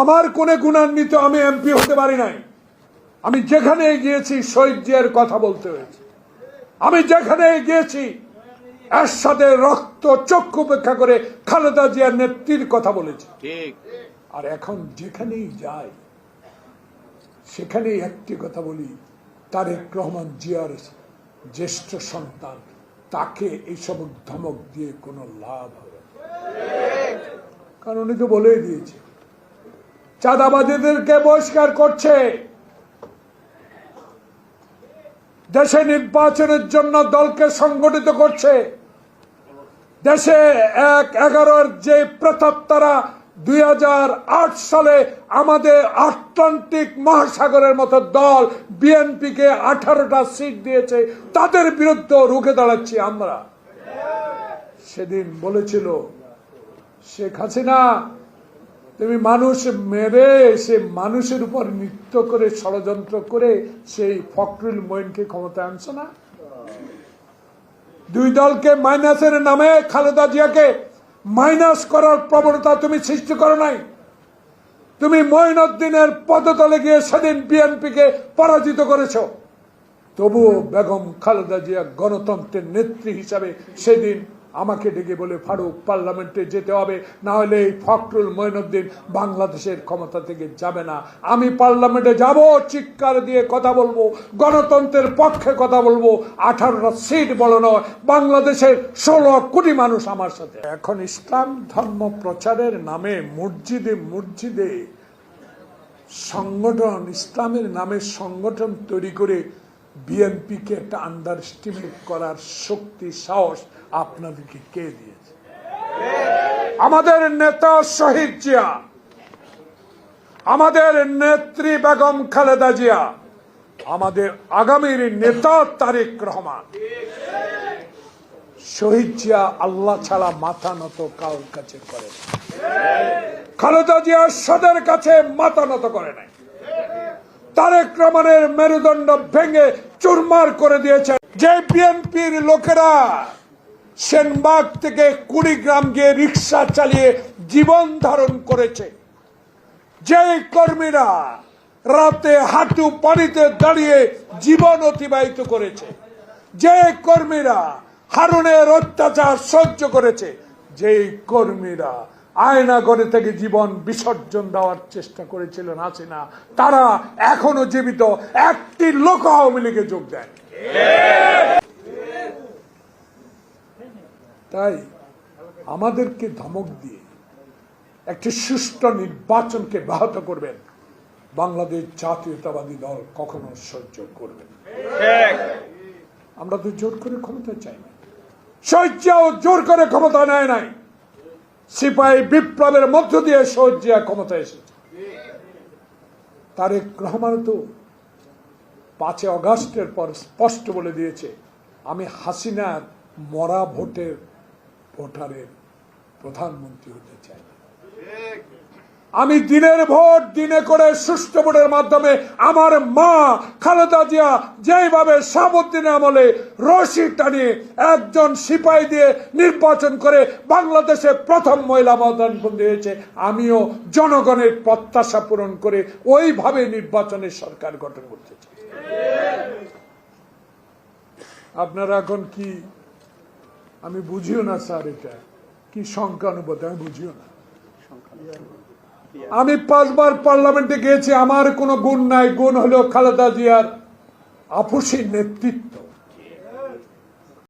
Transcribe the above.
আমার কোনে গুণান্বিত আমি এমপি হতে পারি নাই। আমি যেখানে গিয়েছি শহীদ জিয়ার কথা বলতে হয়েছে। আমি যেখানে গিয়েছি এর সাথে রক্ত চক্ষু উপেক্ষা করে খালেদা জিয়ার নেত্রীর কথা বলেছি। ঠিক। আর এখন যেখানেই যাই সেখানেই একটি কথা বলি তারেক রহমান জিয়ার জ্যেষ্ঠ সন্তান তাকে এইসব ধমক দিয়ে কোনো লাভ হবে কারণ উনি তো বলেই দিয়েছে। চাঁদাবাদীদেরকে বহিষ্কার করছে। দেশে নির্বাচনের জন্য দলকে সংগঠিত করছে। দেশে এক এগারোর যে প্রেতাত্মারা দুই সালে আমাদের আটলান্টিক মহাসাগরের মতো দল বিএনপিকে আঠারোটা সিট দিয়েছে। তাদের বিরুদ্ধে রুখে দাঁড়াচ্ছি আমরা। সেদিন বলেছিল শেখ হাসিনা তুমি মানুষ মেরে সে মানুষের উপর নৃত্য করে, ষড়যন্ত্র করে সেই ফখরুল মইনকে ক্ষমতায় আনছো না? দুই দলকে মাইনাসের নামে খালেদা জিয়াকে মাইনাস করার প্রবণতা তুমি সৃষ্টি করো নাই। তুমি মঈনুদ্দিনের পদতলে গিয়ে সেদিন বিএনপিকে পরাজিত করেছ। তবুও বেগম খালেদা জিয়া গণতন্ত্রের নেত্রী হিসাবে সেদিন আমাকে ডেকে বলে, ফারুক, পার্লামেন্টে যেতে হবে, না হলে এই ফখরুল মঈনুদ্দিন বাংলাদেশের ক্ষমতা থেকে যাবে না। আমি পার্লামেন্টে যাব, চিৎকার দিয়ে কথা বলব, গণতন্ত্রের পক্ষে কথা বলব। আঠারোটা সিট বলো নয় বাংলাদেশের ষোলো কোটি মানুষ আমার সাথে। এখন ইসলাম ধর্ম প্রচারের নামে মসজিদে মসজিদে সংগঠন, ইসলামের নামে সংগঠন তৈরি করে বিএনপিকে একটা আন্ডার এস্টিমেট করার শক্তি, সাহস আপনাদেরকে কে দিয়েছে? আমাদের নেতা শহীদ জিয়া, আমাদের নেত্রী বেগম খালেদা জিয়া, আমাদের আগামীর নেতা তারেক রহমান। শহীদ জিয়া আল্লাহ ছাড়া মাথা নত কারোর কাছে করে খালেদা জিয়া সদের কাছে মাথা নত করে নাই। তারেক রহমানের মেরুদণ্ড ভেঙে চুরমার করে দিয়েছে যে বিএনপির লোকেরা সেনবাগ থেকে কুড়িগ্রাম গিয়ে রিক্সা চালিয়ে জীবন ধারণ করেছে যে কর্মীরা রাতে হাঁটু পানিতে দাঁড়িয়ে জীবন অতিবাহিত করেছে যে কর্মীরা হারুনের অত্যাচার সহ্য করেছে যে কর্মীরা আয়নাগরে থেকে জীবন বিসর্জন দেওয়ার চেষ্টা করেছিলেন হাসিনা। তারা এখনও জীবিত। একটি লোক আওয়ামী লীগে যোগ দেন তাই আমাদেরকে ধমক দিয়ে একটি সুষ্ঠু নির্বাচনকে ব্যাহত করবেন। বাংলাদেশ জাতীয়তাবাদী দল কখনো সহ্য করবে আমরা তো জোর করে ক্ষমতা চাই না। সহ্যাও জোর করে ক্ষমতা নেয় নাই। সিপাহী বিপ্লবের মধ্য দিয়ে সহ্যা ক্ষমতা এসেছে তারেক রহমান তো পাঁচে অগাস্টের পর স্পষ্ট বলে দিয়েছে, আমি হাসিনার মরা ভোটের ভোটারের প্রধানমন্ত্রী হতে চাই। আমি দিনের ভোট দিনে করে সুষ্ঠু ভোটের মাধ্যমে আমার মা খালেদা জিয়া যেইভাবে সাবুদ্দিন আমলে রশি টানিয়ে একজন সিপাহী দিয়ে নির্বাচন করে বাংলাদেশে প্রথম মহিলা প্রধানমন্ত্রী হয়েছে, আমিও জনগণের প্রত্যাশা পূরণ করে ওইভাবে নির্বাচনের সরকার গঠন করতে চাই। আপনারা এখন কি, আমি বুঝিও না স্যার এটা, কি সংখ্যানুপাত আমি বুঝিও না। আমি পাঁচবার পার্লামেন্টে গিয়েছি আমার কোনো গুণ নাই। গুণ হলো খালেদা জিয়ার আপুসী নেতৃত্ব।